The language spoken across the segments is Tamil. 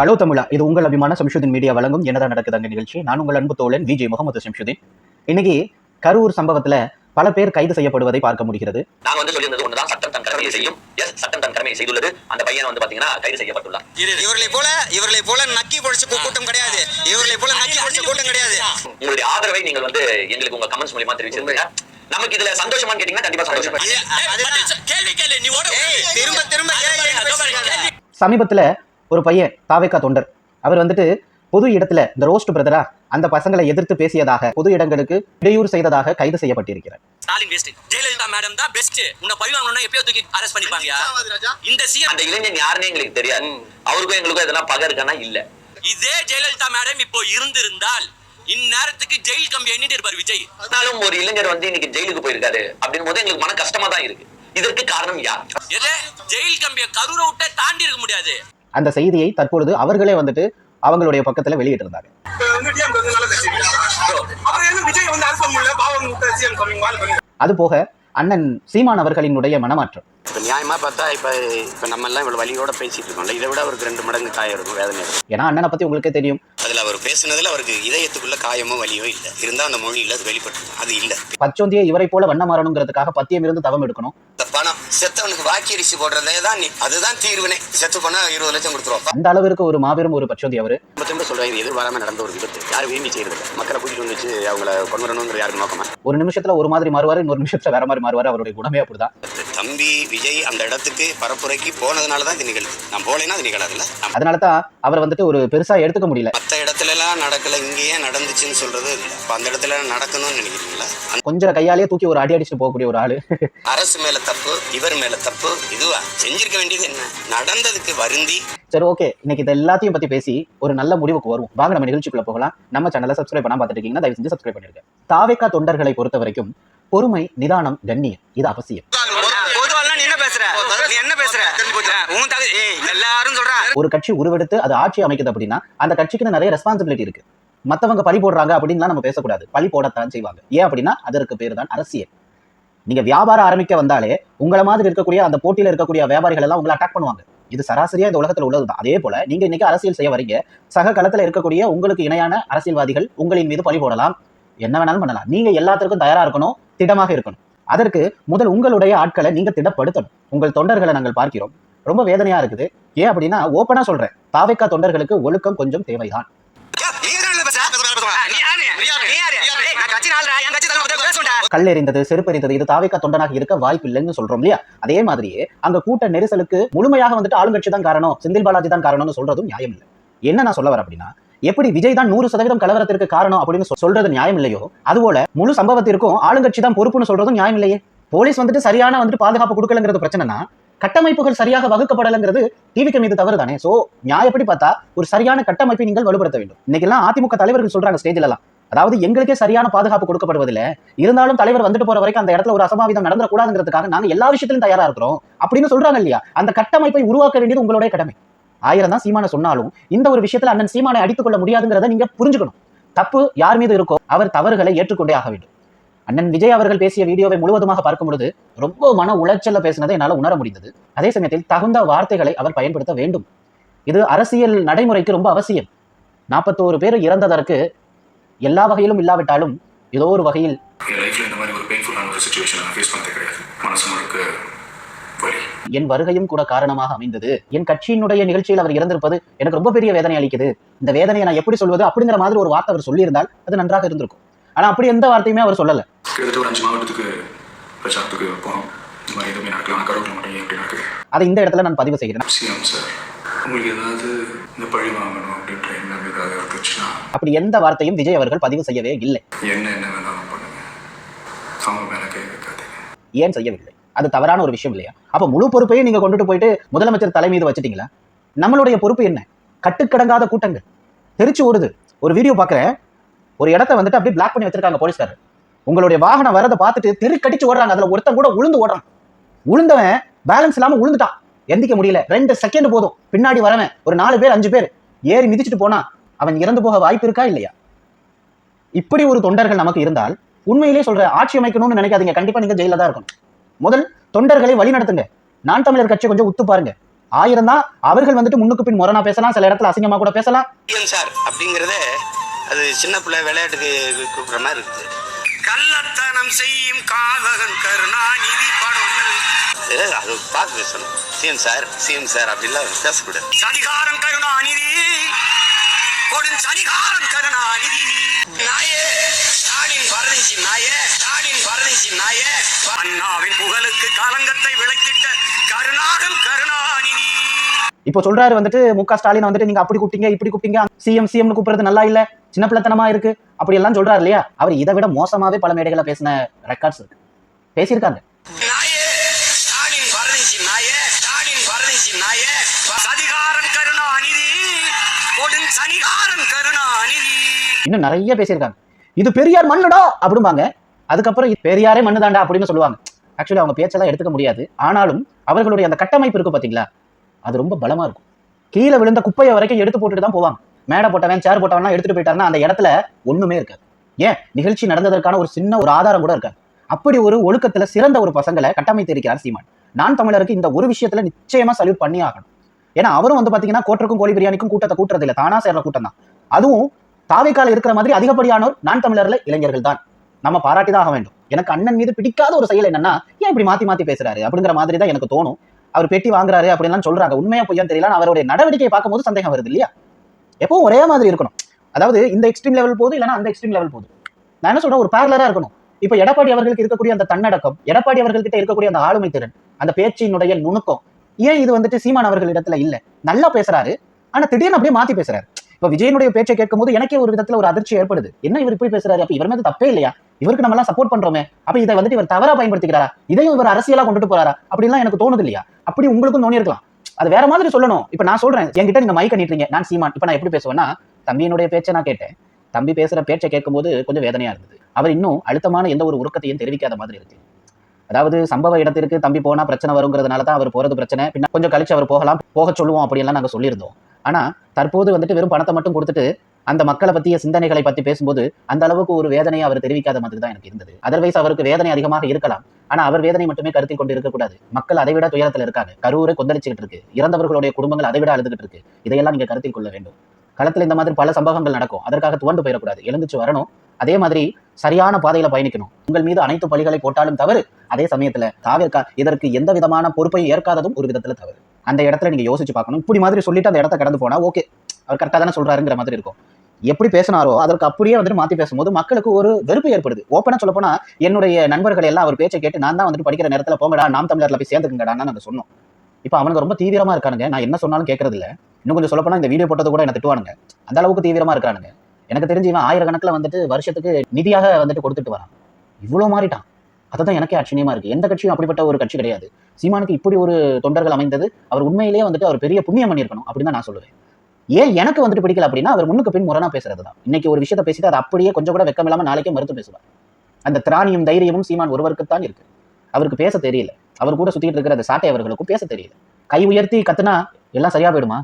ஹலோ தமிழா இது உங்கள் அபிமான சம்ஷுதீன் மீடியா வழங்கும் என்னதான் நடக்குது அங்க நிகழ்ச்சி. நான் உங்கள் அன்பு தோழன் விஜய் முகமது சம்ஷுதீன். இன்னைக்கு கரூர் சம்பவத்துல பல பேர் கைது செய்யப்படுவதை பார்க்க முடிகிறது. நாங்க வந்து சொல்லியிருந்தது ஒண்ணுதான் சட்டம் தன் கடமையை செய்யும். எஸ் சட்டம் தன் கடமையை செய்துள்ளது. அந்த பையன் வந்து பாத்தீங்கன்னா கைது செய்யப்பட்டுள்ளார். இவர்களை போல இவர்களை போல நக்கி பொழிச்ச கூட்டம் கிடையாது. இவர்களை போல நக்கி பொழிச்ச கூட்டம் கிடையாது. உங்களுடைய ஆதரவை நீங்கள் வந்து எங்களுக்கு உங்க கமெண்ட்ஸ் மூலியமா தெரிவிச்சிருந்தீங்க. நமக்கு இதுல சந்தோஷமான்னு கேட்டீங்கன்னா கண்டிப்பா சந்தோஷம். கேள்வி கேள்வி நீ ஓட ஏய், திரும்ப திரும்ப? சமீபத்துல ஒரு பையன் தாவேக்கா தொண்டர். அவர் வந்துட்டு பொது இடத்துல இந்த ரோஸ்ட் பிரதரா அந்த பசங்களை எதிர்த்து பேசியதாக பொது இடங்களுக்கு இடையூறு செய்ததாக கைது செய்யப்பட்டிருக்கிறார். ஸ்டாலின் வேஸ்ட் ஜெயலலிதா மேடம் தான் பெஸ்ட் உன்னை பழி வாங்கணும்னா எப்பயோ தூக்கி அரெஸ்ட் பண்ணிப்பாங்க இந்த சிஎம் அந்த இளைஞன் யாருன்னே எங்களுக்கு தெரியாது. அவருக்கும் எங்களுக்கும் எதனா பகை இருக்கானா? இல்ல. இதே ஜெயலலிதா மேடம் இப்போ இருந்திருந்தால் இந்நேரத்துக்கு ஜெயில் கம்பி எண்ணிட்டு இருப்பார் விஜய். ஆனாலும் ஒரு இளைஞர் வந்து இன்னைக்கு ஜெயிலுக்கு போயிருக்காரு அப்படின் போது எங்களுக்கு மன கஷ்டமா தான் இருக்கு. இதற்கு காரணம் யார்? எதே? ஜெயில் கம்பியை கரூரை விட்டே தாண்டி இருக்க முடியாது. அந்த செய்தியை தற்பொழுது அவர்களே வந்துட்டு அவங்களுடைய பக்கத்துல வெளியிட்டிருந்தாங்க. அது போக அண்ணன் சீமான் அவர்களினுடைய மனமாற்றம். இப்போ நியாயமா பார்த்தா இப்போ இப்போ நம்ம எல்லாம் இவ்வளவு வலியோட பேசிட்டு இருக்கோம்ல. இதை விட அவருக்கு ரெண்டு மடங்கு காயம் இருக்கும் வேதனை இருக்கும். ஏன்னா அண்ணனை பத்தி உங்களுக்கே தெரியும். அதுல அவர் பேசுனதுல அவருக்கு இதயத்துக்குள்ள காயமோ வலியோ இல்லை. இருந்தா அந்த மொழியில அது வெளிப்பட்டு அது இல்லை. பச்சோந்தியை இவரை போல வண்ண மாறணுங்கிறதுக்காக பத்தியம் இருந்து தவம் எடுக்கணும். பணம் செத்தவனுக்கு வாக்கி அரிசி போடுறதே தான் நீ அதுதான் தீர்வினை. செத்து போனா இருபது லட்சம் கொடுத்துருவோம். அந்த அளவிற்கு ஒரு மாபெரும் ஒரு பச்சோந்தி அவரு. திரும்ப திரும்ப சொல்றேன் இது எதிர்பாராம நடந்த ஒரு விபத்து. யாரும் விரும்பி செய்யறது. மக்களை கூட்டிட்டு வந்து வச்சு அவங்கள கொண்டு வரணுங்கிற யாருக்கு நோக்கமா? ஒரு நிமிஷத்துல ஒரு மாதிரி மாறுவாரு இன்னொரு நிமிஷத்துல வேற மாதிரி மாறுவாரு. அவருடைய குணமே அப்படிதான். தம்பி விஜய் அந்த இடத்துக்கு பரப்புரைக்கு போனதுனால தான் இது நிகழ்வு நான் போலேன்னா அது நிகழாதுல்ல? அதனால தான் அவர் வந்துட்டு ஒரு பெருசா எடுத்துக்க முடியல. மற்ற இடத்துல எல்லாம் நடக்கல இங்கேயே நடந்துச்சுன்னு சொல்றது இல்லை. அப்ப அந்த இடத்துல நடக்கணும்னு நினைக்கிறீங்களா? கொஞ்சம் கையாலேயே தூக்கி ஒரு அடி அடிச்சுட்டு போகக்கூடிய ஒரு ஆளு. அரசு மேல தப்பு இவர் மேல தப்பு இதுவா? செஞ்சிருக்க வேண்டியது என்ன? நடந்ததுக்கு வருந்தி. சரி ஓகே. இன்னைக்கு இது எல்லாத்தையும் பத்தி பேசி ஒரு நல்ல முடிவுக்கு வருவோம். வாங்க நம்ம நிகழ்ச்சிக்குள்ள போகலாம். நம்ம சேனலை சப்ஸ்கிரைப் பண்ணாம பார்த்துட்டு இருக்கீங்கன்னா தயவு செஞ்சு சப்ஸ்கிரைப் பண்ணிருங்க. தாவேக்கா தொண்டர்களை பொறுத்த வரைக்கும் பொறுமை நிதானம் கண்ணியம் இது அவசியம். பேசுற? நீ என்ன பேசுற? உன் தகுதி ஏய் எல்லாரும் சொல்றான் ஒரு கட்சி உருவெடுத்து அது ஆட்சி அமைக்குது அப்படின்னா அந்த கட்சிக்கு நிறைய ரெஸ்பான்சிபிலிட்டி இருக்கு. மத்தவங்க பழி போடுறாங்க அப்படின்லாம் நம்ம பேசக்கூடாது. பழி போடத்தான் செய்வாங்க. ஏன் அப்படின்னா அதற்கு பேர் தான் அரசியல். நீங்க வியாபாரம் ஆரம்பிக்க வந்தாலே உங்களை மாதிரி இருக்கக்கூடிய அந்த போட்டியில இருக்கக்கூடிய வியாபாரிகள் எல்லாம் உங்களை அட்டாக் பண்ணுவாங்க. இது சராசரியா இந்த உலகத்துல உள்ளதுதான். அதே போல நீங்க இன்னைக்கு அரசியல் செய்ய வரீங்க. சக களத்துல இருக்கக்கூடிய உங்களுக்கு இணையான அரசியல்வாதிகள் உங்களின் மீது பழி போடலாம். என்ன வேணாலும் பண்ணலாம். நீங்க எல்லாத்திற்கும் தயாரா இருக்கணும் திடமாக இருக்கணும். அதற்கு முதல் உங்களுடைய ஆட்களை நீங்க திடப்படுத்தணும். உங்கள் தொண்டர்களை நாங்கள் பார்க்கிறோம். ரொம்ப வேதனையா இருக்குது. ஏன் அப்படின்னா ஓப்பனா சொல்றேன். தாவைக்கா தொண்டர்களுக்கு ஒழுக்கம் கொஞ்சம் தேவைதான். நீ என்ன பேசுற நீ யாரு? நீ யாரு? ஏய் நான் கட்சி நாள்டா என் கட்சி தலைவர் பேச வேண்டா கல் எறிந்தது செருப்பு எறிந்தது இது தாவைக்கா தொண்டனாக இருக்க வாய்ப்பு இல்லைன்னு சொல்றோம் இல்லையா? அதே மாதிரியே அங்க கூட்ட நெரிசலுக்கு முழுமையாக வந்துட்டு ஆளுங்கட்சி தான் காரணம் செந்தில் பாலாஜி தான் காரணம்னு சொல்றதும் நியாயம் இல்லை. என்ன நான் சொல்ல வரேன் அப்படின்னா எப்படி விஜய் தான் நூறு சதவீதம் கலவரத்திற்கு காரணம் அப்படின்னு சொல்றது நியாயம் இல்லையோ? அதுபோல முழு சம்பவத்திற்கும் ஆளுங்கட்சி தான் பொறுப்புன்னு சொல்றதும் நியாயம் இல்லையே? போலீஸ் வந்துட்டு சரியான வந்துட்டு பாதுகாப்பு கொடுக்கலங்கிறது பிரச்சனைனா கட்டமைப்புகள் சரியாக வகுக்கப்படலைங்கிறது டிவிக்கு மீது தவறு தானே சோ நியாயப்படி பார்த்தா ஒரு சரியான கட்டமைப்பை நீங்கள் வலுப்படுத்த வேண்டும். இன்னைக்கெல்லாம் அதிமுக தலைவர்கள் சொல்றாங்க ஸ்டேஜ்ல எல்லாம் அதாவது எங்களுக்கே சரியான பாதுகாப்பு கொடுக்கப்படுவதில்லை. இருந்தாலும் தலைவர் வந்துட்டு போற வரைக்கும் அந்த இடத்துல ஒரு அசம்பாவிதம் நடந்துடக்கூடாதுங்கிறதுக்காக நாங்க எல்லா விஷயத்திலும் தயாரா இருக்கிறோம் அப்படின்னு சொல்றாங்க இல்லையா? அந்த கட்டமைப்பை உருவாக்க வேண்டியது உங்களுடைய கடமை. ஆயிரம் தான் சீமானை சொன்னாலும் இந்த ஒரு விஷயத்துல அண்ணன் சீமானை அடித்துக்கொள்ள முடியாதுங்கிறத நீங்க புரிஞ்சுக்கணும். தப்பு யார் மீது இருக்கோ அவர் தவறுகளை ஏற்றுக்கொண்டே ஆக வேண்டும். அண்ணன் விஜய் அவர்கள் பேசிய வீடியோவை முழுவதுமாக பார்க்கும் பொழுது ரொம்ப மன உளைச்சல பேசினதை என்னால உணர முடிந்தது. அதே சமயத்தில் தகுந்த வார்த்தைகளை அவர் பயன்படுத்த வேண்டும். இது அரசியல் நடைமுறைக்கு ரொம்ப அவசியம். நாற்பத்தோரு பேர் இறந்ததற்கு எல்லா வகையிலும் இல்லாவிட்டாலும் ஏதோ ஒரு வகையில் மனசு முழுக்க என் வருகையும் கூட காரணமாக அமைந்தது. என் கட்சியினுடைய நிகழ்ச்சியில் அவர் இறந்திருப்பது எனக்கு ரொம்ப பெரிய வேதனை அளிக்குது. இந்த வேதனையை நான் எப்படி சொல்வது அப்படிங்கிற மாதிரி ஒரு வார்த்தை அவர் சொல்லியிருந்தால் அது நன்றாக இருந்திருக்கும். ஆனா அப்படி எந்த வார்த்தையுமே அவர் சொல்லல. கிட்டத்தட்ட ஒரு அஞ்சு மாவட்டத்துக்கு பிரச்சாரத்துக்கு போனோம். இந்த மாதிரி எதுவுமே நடக்கல. ஆனால் கரூரில் மட்டும் ஏன் இப்படி நடக்குது? அதை இந்த இடத்துல நான் பதிவு செய்கிறேன். சிஎம் சார் உங்களுக்கு ஏதாவது இந்த பழி வாங்கணும் அப்படின்ற எண்ணம் ஏதாவது இருந்துச்சுன்னா? அப்படி எந்த வார்த்தையும் விஜய் அவர்கள் பதிவு செய்யவே இல்லை. என்ன என்ன வேணாலும் பண்ணுங்க. அவங்க மேலே கை வைக்காதீங்க. ஏன் செய்யவில்லை? அது தவறான ஒரு விஷயம் இல்லையா? அப்ப முழு பொறுப்பையும் நீங்க கொண்டுட்டு போயிட்டு முதலமைச்சர் தலை மீது வச்சுட்டீங்களா? நம்மளுடைய பொறுப்பு என்ன? கட்டுக்கடங்காத கூட்டங்கள். தெரிச்சு ஓடுது. ஒரு வீடியோ பார்க்குறேன் ஒரு இடத்த வந்துட்டு அப்படியே பிளாக் பண்ணி வச்சிருக்காங்க போலீஸ்காரர். உங்களுடைய வாகனம் வரதை பார்த்துட்டு தெருக்கடிச்சு ஓடுறாங்க. அதுல ஒருத்தன் கூட உளுந்து ஓடுறான். உளுந்தவன் பேலன்ஸ் இல்லாம உளுந்துட்டான். எந்திக்க முடியல. ரெண்டு செகண்ட் போதும். பின்னாடி வரவன். ஒரு நாலு பேர் அஞ்சு பேர். ஏறி மிதிச்சுட்டு போனா அவன் இறந்து போக வாய்ப்பு இருக்கா இல்லையா? இப்படி ஒரு தொண்டர்கள் நமக்கு இருந்தால் உண்மையிலே சொல்ற ஆட்சி அமைக்கணும்னு நினைக்காதீங்க. கண்டிப்பா நீங்க ஜெயில தான் இருக்கணும். முதல் தொண்டர்களை வழி நடத்துங்க. நான் தமிழர் கட்சி கொஞ்சம் உத்து பாருங்க. ஆயிரம் தான் அவர்கள் வந்துட்டு முன்னுக்கு பின் முரணா பேசலாம் சில இடத்துல அசிங்கமா கூட பேசலாம். சார்? அப்படிங்கறத அது சின்ன பிள்ளை விளையாட்டுக்கு கூப்பிடுற மாதிரி இருக்குது. கள்ளத்தனம் செய்யும் காதகன் கருணாநிதி படம் அது பார்த்து பேசணும். சிஎம் சார் சிஎம் சார் அப்படிலாம் பேசக்கூடாது. சதிகாரம் கருணாநிதி. கொடும் சதிகாரம் கருணாநிதி நாயே ஸ்டாலின் பரதேசி நாயே ஸ்டாலின் பரதேசி நாயே அண்ணாவின் புகழுக்கு களங்கத்தை விளக்கிட்ட கருணாகம் கருணாநிதி இப்போ சொல்றாரு வந்துட்டு மு க ஸ்டாலின் வந்துட்டு நீங்க அப்படி கூப்பிட்டீங்க இப்படி கூப்பிட்டீங்க சிஎம் சிஎம்னு கூப்பிடுறது நல்லா இல்ல சின்ன பிள்ளைத்தனமா இருக்கு அப்படி எல்லாம் சொல்றாரு இல்லையா அவர் இதை விட மோசமாவே பல மேடைகளை பேசின ரெக்கார்ட்ஸ் இருக்கு பேசியிருக்காங்க இன்னும் நிறைய பேசியிருக்காங்க. இது பெரியார் மண்ணுடா அப்படிம்பாங்க. அதுக்கப்புறம் பெரியாரே மண்ணுதாண்டா அப்படின்னு சொல்லுவாங்க. ஆக்சுவலி அவங்க பேச்செல்லாம் எடுத்துக்க முடியாது. ஆனாலும் அவர்களுடைய அந்த கட்டமைப்பு இருக்கு பாத்தீங்களா? அது ரொம்ப பலமா இருக்கும். கீழே விழுந்த குப்பையை வரைக்கும் எடுத்து போட்டுட்டு தான் போவாங்க. மேடை போட்டவன் சேர் போட்டவன்லாம் எடுத்துட்டு போயிட்டாருன்னா அந்த இடத்துல ஒண்ணுமே இருக்காது. ஏன்? நிகழ்ச்சி நடந்ததற்கான ஒரு சின்ன ஒரு ஆதாரம் கூட இருக்காது. அப்படி ஒரு ஒழுக்கத்துல சிறந்த ஒரு பசங்களை கட்டமைத்திருக்கிறார் சீமான். நான் தமிழருக்கு இந்த ஒரு விஷயத்துல நிச்சயமா சல்யூட் பண்ணி ஆகணும். ஏன்னா அவரும் வந்து பார்த்தீங்கன்னா கோட்டருக்கும் கோழி பிரியாணிக்கும் கூட்டத்தை கூட்டுறது இல்லை. தானா சேர்ற கூட்டம் தான். அதுவும் தாவைக்கால இருக்கிற மாதிரி அதிகப்படியானோர் நான் தமிழர்ல இளைஞர்கள் தான். நம்ம பாராட்டி தான் ஆக வேண்டும். எனக்கு அண்ணன் மீது பிடிக்காத ஒரு செயல் என்னன்னா ஏன் இப்படி மாத்தி மாத்தி பேசுறாரு? அப்படிங்கிற மாதிரி தான் எனக்கு தோணும். அவர் பெட்டி வாங்குறாரு அப்படின்லாம் சொல்றாங்க. உண்மையா பொய்யான்னு தெரியல. அவருடைய நடவடிக்கையை பார்க்கும்போது சந்தேகம் வருது இல்லையா? எப்பவும் ஒரே மாதிரி இருக்கணும். அதாவது இந்த எக்ஸ்ட்ரீம் லெவல் போகுது இல்லைன்னா அந்த எக்ஸ்ட்ரீம் லெவல் போதும் நான் என்ன சொல்றேன்? ஒரு பேரலரா இருக்கணும். இப்ப எடப்பாடி அவர்களுக்கு இருக்கக்கூடிய அந்த தன்னடக்கம் எடப்பாடி அவர்கள்கிட்ட இருக்கக்கூடிய அந்த ஆளுமை திறன் அந்த பேச்சினுடைய நுணுக்கம் ஏன் இது வந்துட்டு சீமான் அவர்கள் இடத்துல இல்ல? நல்லா பேசுறாரு. ஆனா திடீர்னு அப்படியே மாத்தி பேசுறாரு. இப்ப விஜயனுடைய பேச்சை கேட்கும்போது எனக்கே ஒரு விதத்துல ஒரு அதிர்ச்சி ஏற்படுது. என்ன இவர் இப்படி பேசுறாரு? அப்ப இவர் மேல தப்பே இல்லையா? இவருக்கு நம்ம எல்லாம் சப்போர்ட் பண்றோமே. அப்ப இதை வந்துட்டு இவர் தவறா பயன்படுத்திக்கிறாரா? இதையும் இவர் அரசியலா கொண்டுட்டு போறாரா? அப்படிலாம் எனக்கு தோணுது இல்லையா அப்படி உங்களுக்கும் தோணியிருக்கலாம். அது வேற மாதிரி சொல்லணும். இப்ப நான் சொல்றேன். என்கிட்ட நீங்க மைக்க நீட்டுறீங்க நான் சீமான். இப்ப நான் எப்படி பேசுவேன்னா தம்பியினுடைய பேச்சை நான் கேட்டேன். தம்பி பேசுற பேச்சை கேட்கும்போது கொஞ்சம் வேதனையா இருந்தது. அவர் இன்னும் அழுத்தமான எந்த ஒரு உருக்கத்தையும் தெரிவிக்காத மாதிரி இருக்கு. அதாவது சம்பவ இடத்திற்கு தம்பி போனா பிரச்சனை வருங்கிறதுனால தான் அவர் போறது பிரச்சனை. பின்ன கொஞ்சம் கழிச்சு அவர் போகலாம் போக சொல்லுவோம் அப்படின்லாம் நாங்க சொல்லியிருந்தோம். ஆனா தற்போது வந்துட்டு வெறும் பணத்தை மட்டும் கொடுத்துட்டு அந்த மக்களை பத்திய சிந்தனைகளை பத்தி பேசும்போது அந்த அளவுக்கு ஒரு வேதனையை அவர் தெரிவிக்காத மாதிரி தான் எனக்கு இருந்தது. அதர்வைஸ் அவருக்கு வேதனை அதிகமாக இருக்கலாம். ஆனா அவர் வேதனை மட்டுமே கருத்தில் கொண்டு இருக்கக்கூடாது. மக்கள் அதை விட துயரத்தில் இருக்காங்க. கரூரை கொந்தளிச்சுக்கிட்டு இருக்கு. இறந்தவர்களுடைய குடும்பங்கள் அதை விட அழுதுகிட்டு இருக்கு. இதையெல்லாம் நீங்க கருத்தில் கொள்ள வேண்டும். களத்தில் இந்த மாதிரி பல சம்பவங்கள் நடக்கும். அதற்காக துவண்டு போயிடக்கூடாது. எழுந்துச்சு வரணும். அதே மாதிரி சரியான பாதையில பயணிக்கணும். உங்கள் மீது அனைத்து பழிகளை போட்டாலும் தவறு. அதே சமயத்துல தாவிற்கா இதற்கு எந்த விதமான பொறுப்பையும் ஏற்காததும் ஒரு விதத்துல தவறு. அந்த இடத்துல நீங்க யோசிச்சு பார்க்கணும். இப்படி மாதிரி சொல்லிட்டு அந்த இடத்த கடந்து போனா ஓகே. அவர் கரெக்டாக தானே சொல்றாருங்கிற மாதிரி இருக்கும். எப்படி பேசினாரோ அதற்கு அப்படியே வந்துட்டு மாத்தி பேசும்போது மக்களுக்கு ஒரு வெறுப்பு ஏற்படுது. ஓப்பனா சொல்ல போனா என்னுடைய நண்பர்கள் எல்லாம் அவர் பேச்சை கேட்டு நான் தான் வந்துட்டு படிக்கிற நேரத்துல போங்கடா நாம் தமிழர்ல போய் சேர்ந்துக்குங்கடான்னு நாங்கள் சொன்னோம். இப்போ அவனுங்க ரொம்ப தீவிரமா இருக்கானுங்க. நான் என்ன சொன்னாலும் கேட்கறது இல்லை இன்னும் கொஞ்சம் சொல்ல போனா இந்த வீடியோ போட்டது கூட என்ன திட்டுவானுங்க. அந்த அளவுக்கு தீவிரமா இருக்கானுங்க. எனக்கு தெரிஞ்சு இவன் ஆயிரக்கணக்கில் வந்துட்டு வருஷத்துக்கு நிதியாக வந்துட்டு கொடுத்துட்டு வரான். இவ்வளோ மாறிட்டான். அதுதான் எனக்கே ஆச்சரியமா இருக்கு. எந்த கட்சியும் அப்படிப்பட்ட ஒரு கட்சி கிடையாது. சீமானுக்கு இப்படி ஒரு தொண்டர்கள் அமைந்தது அவர் உண்மையிலேயே வந்துட்டு அவர் பெரிய புண்ணியம் பண்ணியிருக்கணும் அப்படின்னு தான் நான் சொல்லுவேன். ஏன் எனக்கு வந்துட்டு பிடிக்கல அப்படின்னா அவர் முன்னுக்கு பின் முரணா பேசுறது தான். இன்னைக்கு ஒரு விஷயத்தை பேசிட்டு அதை அப்படியே கொஞ்சம் கூட வெக்கம் இல்லாமல் நாளைக்கே மறுத்து பேசுவார். அந்த திராணியும் தைரியமும் சீமான் ஒருவருக்கு தான் இருக்கு. அவருக்கு பேச தெரியல. அவர் கூட சுத்திட்டு இருக்கிற அந்த சாட்டை அவர்களுக்கும் பேச தெரியல. கை உயர்த்தி கத்துனா எல்லாம் சரியா போயிடுமா?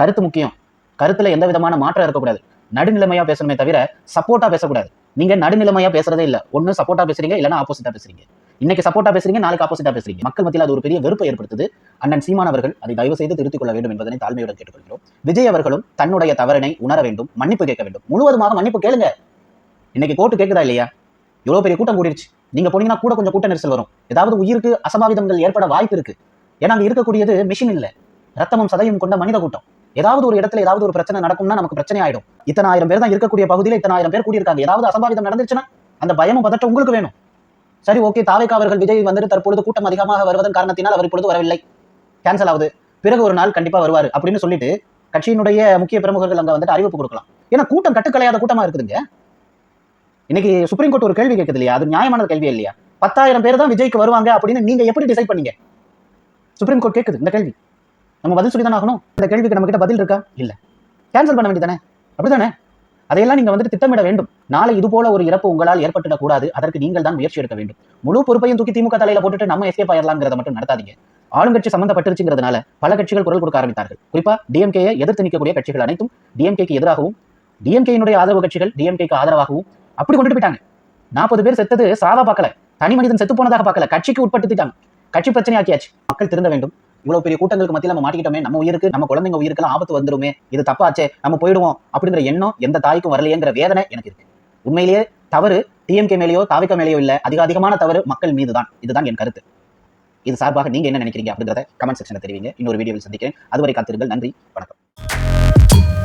கருத்து முக்கியம். கருத்துல எந்த விதமான மாற்றம் இருக்கக்கூடாது. நடுநிலைமையா பேசணுமே தவிர சப்போர்ட்டா பேசக்கூடாது. நீங்க நடுநிலைமையா பேசுறதே இல்ல. ஒன்னு சப்போர்ட்டா பேசுறீங்க இல்லைன்னா ஆப்போசிட்டா பேசுறீங்க. இன்னைக்கு சப்போர்ட்டா பேசுறீங்க நாளைக்கு ஆப்போசிட்டா பேசுறீங்க. மக்கள் மத்தியில் அது ஒரு பெரிய வெறுப்பை ஏற்படுத்துது. அண்ணன் சீமான் அவர்கள் அதை தயவு செய்து திருத்திக் கொள்ள வேண்டும் என்பதனை தாழ்மையுடன் கேட்டுக்கொள்கிறோம். விஜய் அவர்களும் தன்னுடைய தவறினை உணர வேண்டும் மன்னிப்பு கேட்க வேண்டும். முழுவதுமாக மன்னிப்பு கேளுங்க. இன்னைக்கு கோர்ட்டு கேட்குதா இல்லையா? இவ்வளவு பெரிய கூட்டம் கூடிருச்சு. நீங்க போனீங்கன்னா கூட கொஞ்சம் கூட்ட நெரிசல் வரும். ஏதாவது உயிருக்கு அசம்பாவிதங்கள் ஏற்பட வாய்ப்பு இருக்கு. ஏன்னா அங்க இருக்கக்கூடியது மிஷின் இல்ல. ரத்தமும் சதையும் கொண்ட மனித கூட்டம். ஏதாவது ஒரு இடத்துல ஏதாவது ஒரு பிரச்சனை நடக்கும்னா நமக்கு பிரச்சனை ஆயிடும். இத்தனை ஆயிரம் பேர் தான் இருக்கக்கூடிய பகுதியில் இத்தனை ஆயிரம் பேர் கூடியிருக்காங்க. ஏதாவது அசம்பாவிதம் நடந்துச்சுன்னா அந்த பயமும் பதட்டம் உங்களுக்கு வேணும். சரி ஓகே தாவேக்கா அவர்கள் விஜய் வந்துட்டு தற்பொழுது கூட்டம் அதிகமாக வருவதன் காரணத்தினால் அவர் இப்பொழுது வரவில்லை. கேன்சல் ஆகுது. பிறகு ஒரு நாள் கண்டிப்பா வருவார் அப்படின்னு சொல்லிட்டு கட்சியினுடைய முக்கிய பிரமுகர்கள் அங்க வந்துட்டு அறிவிப்பு கொடுக்கலாம். ஏன்னா கூட்டம் கட்டுக்கலையாத கூட்டமா இருக்குதுங்க. இன்னைக்கு சுப்ரீம் கோர்ட் ஒரு கேள்வி கேட்குது இல்லையா? அது நியாயமான கேள்வி இல்லையா? பத்தாயிரம் பேர் தான் விஜய்க்கு வருவாங்க அப்படின்னு நீங்க எப்படி டிசைட் பண்ணீங்க? சுப்ரீம் கோர்ட் கேட்குது இந்த கேள்வி. நம்ம பதில் சொல்லி தானே ஆகணும்? இந்த கேள்விக்கு நம்ம கிட்ட பதில் இருக்கா? இல்ல. கேன்சல் பண்ண வேண்டியதானே அப்படிதானே அதையெல்லாம் நீங்க வந்துட்டு திட்டமிட வேண்டும். நாளை இது போல ஒரு இறப்பு உங்களால் ஏற்பட்டுடக் கூடாது. அதற்கு நீங்கள் தான் முயற்சி எடுக்க வேண்டும். முழு பொறுப்பையும் தூக்கி திமுக தலையில போட்டுட்டு நம்ம எஸ்கேப் ஆயிடலாங்கிறத மட்டும் நடத்தாதீங்க. ஆளுங்கட்சி சம்பந்தப்பட்டிருச்சுங்கிறதுனால பல கட்சிகள் குரல் கொடுக்க ஆரம்பித்தார்கள். குறிப்பா டிஎம்கேயை எதிர்த்து நிற்கக்கூடிய கட்சிகள் அனைத்தும் டிஎம்கேக்கு எதிராகவும் டிஎம்கேயினுடைய ஆதரவு கட்சிகள் டிஎம்கேக்கு ஆதரவாகவும் அப்படி கொண்டுட்டு போயிட்டாங்க. நாற்பது பேர் செத்தது சாதா பார்க்கல. தனி மனிதன் செத்து போனதாக பார்க்கல. கட்சிக்கு உட்படுத்திட்டாங்க கட்சி பிரச்சனை ஆக்கியாச்சு மக்கள் திருந்த வேண்டும். இவ்வளவு பெரிய கூட்டங்களுக்கு மத்தியில் நம்ம மாட்டிக்கிட்டோமே நம்ம உயிருக்கு நம்ம குழந்தைங்க உயிருக்கெல்லாம் ஆபத்து வந்துருமே இது தப்பாச்சே நம்ம போயிடுவோம் அப்படிங்கிற எண்ணம் எந்த தாய்க்கும் வரலையேங்கிற வேதனை எனக்கு இருக்கு. உண்மையிலேயே தவறு டிஎம்கே மேலேயோ தாவிக்க மேலேயோ இல்லை அதிக அதிகமான தவறு மக்கள் மீது தான் இதுதான் என் கருத்து. இது சார்பாக நீங்க என்ன நினைக்கிறீங்க அப்படிங்கிறத கமெண்ட் செக்ஷனில் தெரிவிங்க. இன்னொரு வீடியோவில் சந்திக்கிறேன். அதுவரை காத்திருங்கள். நன்றி. வணக்கம்.